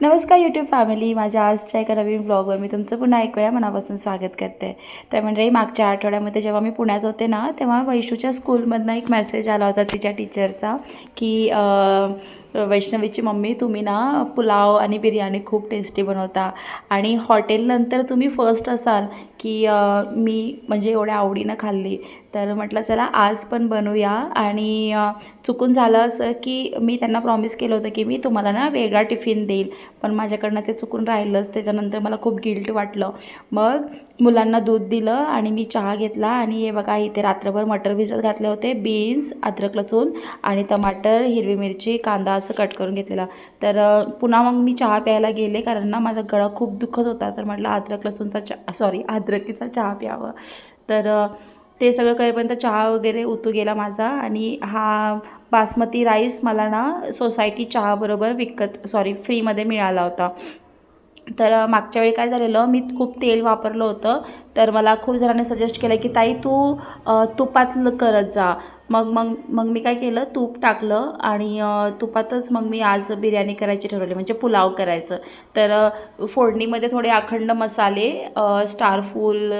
नमस्कार YouTube family माझ्या आजच्या एका नवीन ब्लॉगवर मी तुमचं पुन्हा एक वेळा मनापासून स्वागत करते. तर म्हणजे मागच्या आठवड्यामध्ये जेव्हा मी पुण्यात होते ना तेव्हा वैशूच्या स्कूलमधनं एक मेसेज आला होता तिच्या टीचरचा की वैष्णवीची मम्मी तुम्ही ना पुलाव आणि बिर्याणी खूप टेस्टी बनवता. आणि हॉटेलनंतर तुम्ही फर्स्ट असाल की मी म्हणजे एवढ्या आवडीनं खाल्ली. तर म्हटलं चला आज पण बनवूया. आणि चुकून झालं असं की मी त्यांना प्रॉमिस केलं होतं की मी तुम्हाला ना वेगळा टिफिन देईल. पण माझ्याकडनं ते चुकून राहिलंच. त्याच्यानंतर मला खूप गिल्ट वाटलं. मग मुलांना दूध दिलं आणि मी चहा घेतला. आणि हे बघा इथे रात्रभर मटर भिजत घातले होते. बीन्स अद्रक लसूण आणि टमाटर हिरवी मिरची कांदा असं कट करून घेतलेला. तर पुन्हा मग मी चहा प्यायला गेले कारण ना माझा गळा खूप दुखत होता. तर म्हटलं अद्रक लसूणचा चहा सॉरी अद्रकीचा चहा प्यावं. तर ते सगळं करेपर्यंत चहा वगैरे उतू गेला माझा आणि हा बासमती राईस मला ना सोसायटी चहाबरोबर विकत सॉरी फ्रीमध्ये मिळाला होता. तर मागच्या वेळी काय झालेलं मी खूप तेल वापरलं होतं. तर मला खूप जणांनी सजेस्ट केलं की ताई तू तुपातलं करत जा. मग मग मग मी काय केलं तूप टाकलं आणि तुपातच मग मी आज बिर्याणी करायची ठरवली म्हणजे पुलाव करायचं. तर फोडणीमध्ये थोडे अखंड मसाले स्टारफूल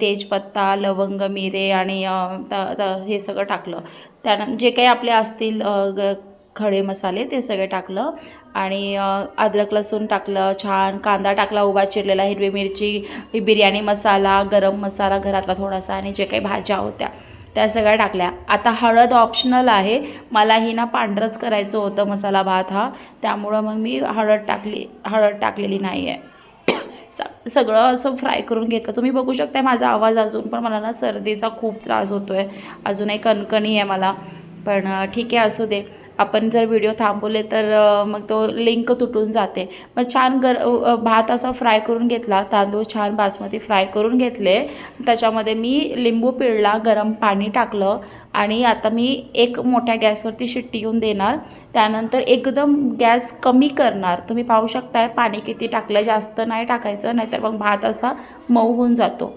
तेजपत्ता लवंग मिरे आणि हे सगळं टाकलं. त्यानं जे काही आपले असतील ग खडे मसाले ते सगळे टाकलं आणि अद्रक लसूण टाकलं छान कांदा टाकला उभा चिरलेला हिरवी मिरची बिर्याणी मसाला गरम मसाला घरातला थोडासा आणि जे काही भाज्या होत्या त्या सगळ्या टाकल्या. आता हळद ऑप्शनल आहे. मलाही ना पांढरंच करायचं होतं मसाला भात हा. त्यामुळं मग मी हळद टाकली हळद टाकलेली नाही आहे स- सगळं असं फ्राय करून घेतलं. तुम्ही बघू शकता माझा आवाज अजून पण मला ना सर्दीचा खूप त्रास होतो आहे अजूनही कणकणी आहे मला. पण ठीक आहे असू दे. आपण जर व्हिडिओ थांबवले तर मग तो लिंक तुटून जाते. मग छान गर भात असा फ्राय करून घेतला तांदूळ छान बासमती फ्राय करून घेतले. त्याच्यामध्ये मी लिंबू पिळला गरम पाणी टाकलं आणि आता मी एक मोठ्या गॅसवरती शिट्टी येऊन देणार. त्यानंतर एकदम गॅस कमी करणार. तुम्ही पाहू शकताय पाणी किती टाकलं जास्त नाही टाकायचं नाहीतर मग भात असा मऊ होऊन जातो.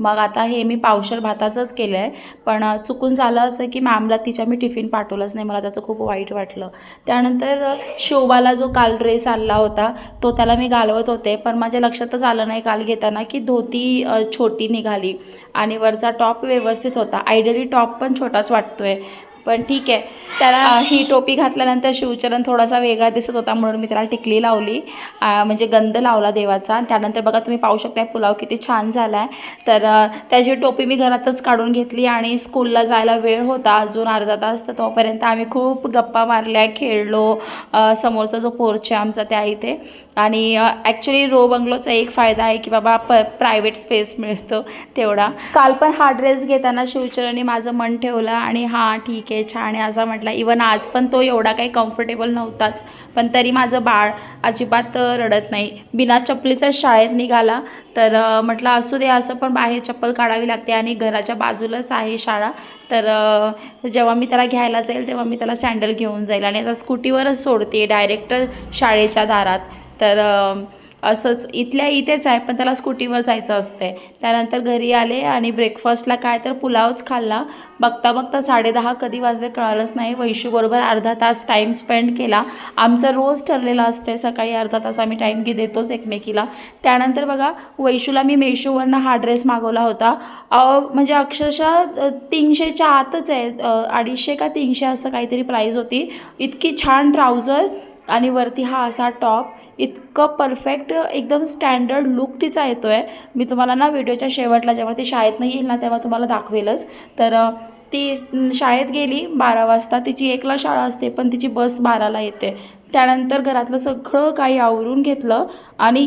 मग आता हे मी पावशर भाताचंच केलं आहे पण चुकून झालं असं की मॅमला तिच्या मी टिफिन पाठवलंच नाही. मला त्याचं खूप वाईट वाटलं. त्यानंतर शोभाला जो काल ड्रेस आणला होता तो त्याला मी घालवत होते. पण माझ्या लक्षातच आलं नाही काल घेताना की धोती छोटी निघाली. आणि वरचा टॉप व्यवस्थित होता. आयडियली टॉप पण छोटाच वाटतोय. पण ठीक आहे. त्याला ही टोपी घातल्यानंतर शिवचरण थोडासा वेगळा दिसत होता म्हणून मी त्याला टिकली लावली. म्हणजे गंध लावला देवाचा. त्यानंतर बघा तुम्ही पाहू शकता पुलाव किती छान झाला आहे तर त्याची टोपी मी घरातच काढून घेतली आणि स्कूलला जायला वेळ होता. अजून अर्धा तास तर तोपर्यंत आम्ही खूप गप्पा मारल्या खेळलो. समोरचा जो पोर्च आहे आमचा त्या इथे. आणि ॲक्च्युली रो बंगलोचा एक फायदा आहे की बाबा प प्रायव्हेट स्पेस मिळतो तेवढा. काल पण हा ड्रेस घेताना शिवचरणी माझं मन ठेवलं आणि हां ठीक आहे छान आहे. असा म्हटला इवन आज पण तो एवढा काही कम्फर्टेबल नव्हताच. पण तरी माझं बाळ अजिबात रडत नाही. बिना चपलीचा शाळेत निघाला तर म्हटलं असू दे असं पण बाहेर चप्पल काढावी लागते आणि घराच्या बाजूलाच आहे शाळा. तर जेव्हा मी त्याला घ्यायला जाईल तेव्हा मी त्याला सँडल घेऊन जाईल आणि आता स्कूटीवरच सोडते डायरेक्ट शाळेच्या दारात. तर असंच इथल्या इथेच आहे पण त्याला स्कूटीवर जायचं असते त्यानंतर घरी आले आणि ब्रेकफास्टला काय तर पुलावच खाल्ला. बघता बघता साडेदहा कधी वाजले कळालंच नाही. वैशूबरोबर अर्धा तास टाईम स्पेंड केला. आमचं रोज ठरलेलं असते सकाळी अर्धा तास आम्ही टाईम घे देतोच एकमेकीला. त्यानंतर बघा वैशूला मी मेशोवरनं हा ड्रेस मागवला होता. म्हणजे अक्षरशः तीनशेच्या आतच आहे. अडीचशे का तीनशे असं काहीतरी प्राईज होती. इतकी छान ट्राउझर आणि वरती हा असा टॉप इतकं परफेक्ट एकदम स्टँडर्ड लुक तिचा येतो आहे मी तुम्हाला ना व्हिडिओच्या शेवटला जेव्हा ती शाळेतनं येईल ना तेव्हा तुम्हाला दाखवेलच. तर ती शाळेत गेली बारा वाजता. तिची एकला शाळा असते पण तिची बस बाराला येते. त्यानंतर घरातलं सगळं काही आवरून घेतलं आणि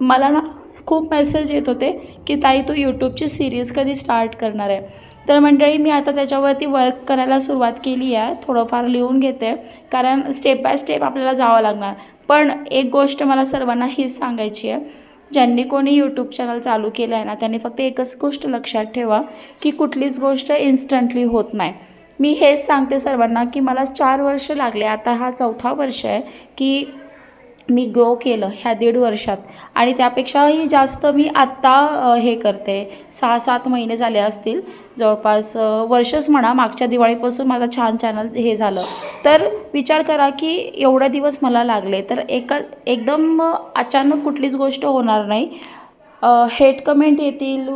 मला ना खूप मेसेज येत होते की ताई तू यूट्यूबची सिरीज कधी स्टार्ट करणार आहे? तर मंडळी मी आता त्याच्यावरती वर्क करायला सुरुवात केली आहे. थोडंफार लिहून घेते. कारण स्टेप बाय स्टेप आपल्याला जावं लागणार. पण एक गोष्ट मला सर्वांना हीच सांगायची आहे. ज्यांनी कोणी यूट्यूब चॅनल चालू केलं आहे ना त्यांनी फक्त एकच गोष्ट लक्षात ठेवा की कुठलीच गोष्ट इन्स्टंटली होत नाही. मी हेच सांगते सर्वांना की मला चार वर्ष लागले आता हा चौथा वर्ष आहे की मी ग्रो केलं ह्या दीड वर्षात. आणि त्यापेक्षाही जास्त मी आत्ता हे करते. सहा सात महिने झाले असतील. जवळपास वर्षच म्हणा मागच्या दिवाळीपासून माझा छान चॅनल हे झालं. तर विचार करा की एवढे दिवस मला लागले तर एका एकदम अचानक कुठलीच गोष्ट होणार नाही. हेट कमेंट येतील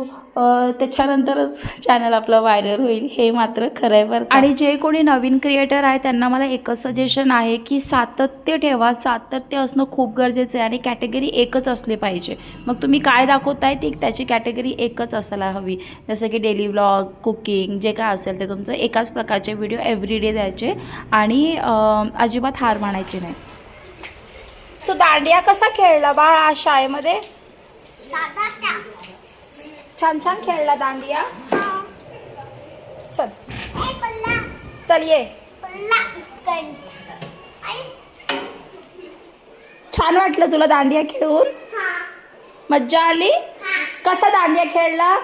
त्याच्यानंतरच चॅनल आपलं व्हायरल होईल. हे मात्र खरं आहे बरं. आणि जे कोणी नवीन क्रिएटर आहे त्यांना मला एकच सजेशन आहे की सातत्य ठेवा. सातत्य असणं खूप गरजेचं आहे आणि कॅटेगरी एकच असली पाहिजे. मग तुम्ही काय दाखवताय ती त्याची कॅटेगरी एकच असायला हवी. जसं की डेली व्लॉग कुकिंग जे काय असेल ते तुमचं एकाच प्रकारचे व्हिडिओ एव्हरी डे द्यायचे आणि अजिबात हार मानायची नाही. तू दांडिया कसा खेळला बाळ आज शाळेमध्ये? छान छान खेळला दांडिया. चल. चल ये. छान वाटलं तुला दांडिया खेळून. मज्जा आली? कसा दांडिया खेळला?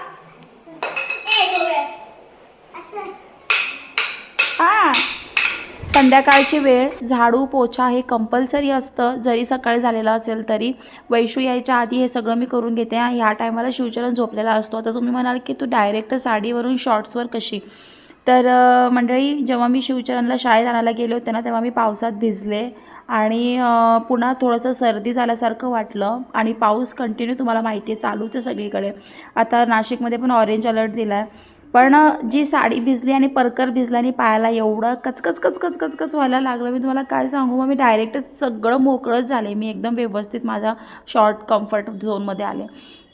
हा संध्याकाळची वेळ झाडू पोछा हे कंपल्सरी असतं. जरी सकाळी झालेलं असेल तरी वैशू यायच्या आधी हे सगळं मी करून घेते. ह्या टायमाला शिवचरण झोपलेला असतो. आता तुम्ही म्हणाल की तू डायरेक्ट साडीवरून शॉर्ट्सवर कशी? तर मंडळी जेव्हा मी शिवचरणला शाळेत आणायला गेले होते ना तेव्हा मी पावसात भिजले. आणि पुन्हा थोडंसं सर्दी झाल्यासारखं वाटलं. आणि पाऊस कंटिन्यू तुम्हाला माहिती आहे चालूच आहे सगळीकडे. आता नाशिकमध्ये पण ऑरेंज अलर्ट दिला आहे पण जी साडी भिजली आणि परकर भिजल्याने आणि पायाला एवढं कचकच कचकच कचकच व्हायला लागलं मी तुम्हाला काय सांगू? मग मी डायरेक्टच सगळं मोकळंच झाले. मी एकदम व्यवस्थित माझा शॉर्ट कम्फर्ट झोनमध्ये आले.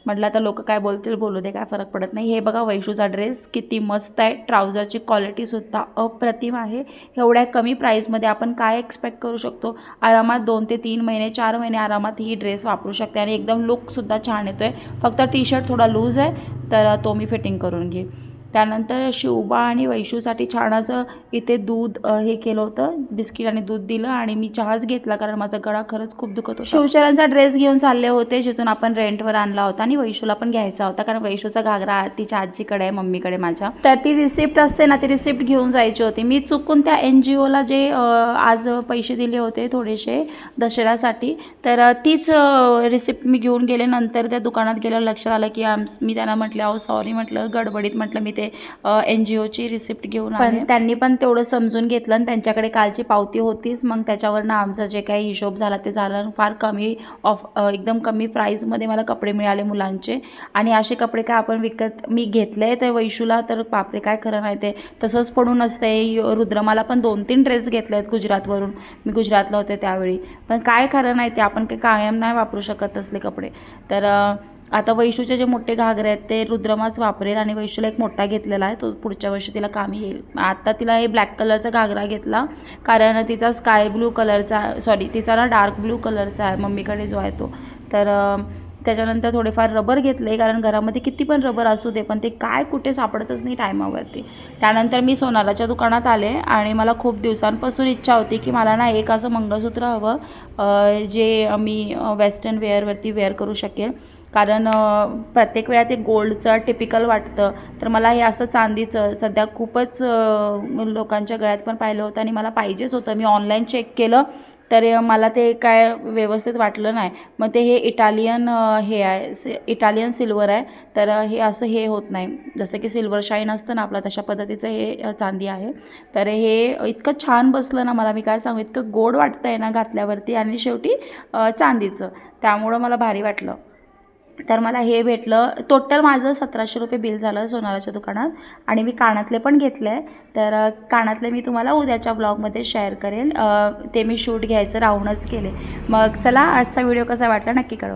म्हटलं आता लोक काय बोलतील बोलू दे काय फरक पडत नाही. हे बघा वैशूचा ड्रेस किती मस्त आहे. ट्राउझरची क्वालिटीसुद्धा अप्रतिम आहे. एवढ्या कमी प्राईजमध्ये आपण काय एक्सपेक्ट करू शकतो? आरामात दोन ते तीन महिने चार महिने आरामात ही ड्रेस वापरू शकते आणि एकदम लुकसुद्धा छान येतो आहे फक्त टी शर्ट थोडा लूज आहे तर तो मी फिटिंग करून घे त्यानंतर शिवबा आणि वैशूसाठी छान असं इथे दूध हे केलं होतं. बिस्किट आणि दूध दिलं आणि मी चहाच घेतला कारण माझा गळा खरंच खूप दुखत होता. शिवचरणचा ड्रेस घेऊन चालले होते जिथून आपण रेंटवर आणला होता आणि वैशूला पण घ्यायचा होता. कारण वैशूचा घागरा तिच्या आजीकडे आहे मम्मीकडे माझ्या. तर ती रिसिप्ट असते ना ती रिसिप्ट घेऊन जायची होती. मी चुकून त्या एन जी ओला जे आज पैसे दिले होते थोडेसे दशऱ्यासाठी तर तीच रिसिप्ट मी घेऊन गेले नंतर त्या दुकानात गेल्यावर लक्षात आलं की आम मी त्यांना म्हटलं अहो सॉरी म्हटलं गडबडीत म्हटलं मी ते एन जी ओची रिसिप्ट घेऊन पण त्यांनी पण तेवढं समजून घेतलं आणि त्यांच्याकडे कालची पावती होतीच. मग त्याच्यावरनं आमचा जे काही हिशोब झाला ते झालं फार कमी ऑफ एकदम कमी प्राईजमध्ये मला कपडे मिळाले मुलांचे. आणि असे कपडे काय आपण विकत मी घेतले ते वैशूला तर बापरे काय खरं नाही ते. तसंच पडून असते रुद्रमाला पण दोन तीन ड्रेस घेतले आहेत गुजरातवरून. मी गुजरातला होते त्यावेळी. पण काय खरं नाही ते आपण काही कायम नाही वापरू शकत तसले कपडे. तर आता वैशूचे जे मोठे घागरे आहेत ते रुद्रमाच वापरेल आणि वैशूला एक मोठा घेतलेला आहे. तो पुढच्या वर्षी तिला कामी येईल. आत्ता तिला हे ब्लॅक कलरचा घागरा घेतला कारण तिचा स्काय ब्लू कलरचा सॉरी तिचा ना डार्क ब्लू कलरचा आहे. मम्मीकडे जो आहे तो. तर त्याच्यानंतर थोडेफार रबर घेतले कारण घरामध्ये किती पण रबर असू दे पण ते काय कुठे सापडतच नाही टायमावरती. त्यानंतर मी सोनाराच्या दुकानात आले आणि मला खूप दिवसांपासून इच्छा होती की मला ना एक असं मंगळसूत्र हवं जे मी वेस्टर्न वेअरवरती वेअर करू शकेल. कारण प्रत्येक वेळा ते गोल्डचं टिपिकल वाटतं. तर मला हे असं चांदीचं सध्या खूपच लोकांच्या गळ्यात पण पाहिलं होतं आणि मला पाहिजेच होतं. मी ऑनलाईन चेक केलं तर मला ते काय व्यवस्थित वाटलं नाही. मग ते हे इटालियन हे आहे सि इटालियन सिल्वर आहे. तर हे असं हे होत नाही. जसं की सिल्वर शाईन असतं ना आपलं तशा पद्धतीचं हे चांदी आहे. तर हे इतकं छान बसलं ना मला मी काय सांगू इतकं गोड वाटतं आहे ना घातल्यावरती आणि शेवटी चांदीचं. त्यामुळं मला भारी वाटलं. तर मला हे भेटलं. टोटल माझं सतराशे रुपये बिल झालं सोनाराच्या दुकानात आणि मी कानातले पण घेतले. आहे तर कानातले मी तुम्हाला उद्याच्या ब्लॉगमध्ये शेअर करेल. ते मी शूट घ्यायचं राहूनच केले. मग चला आजचा व्हिडिओ कसा वाटला नक्की कळवा.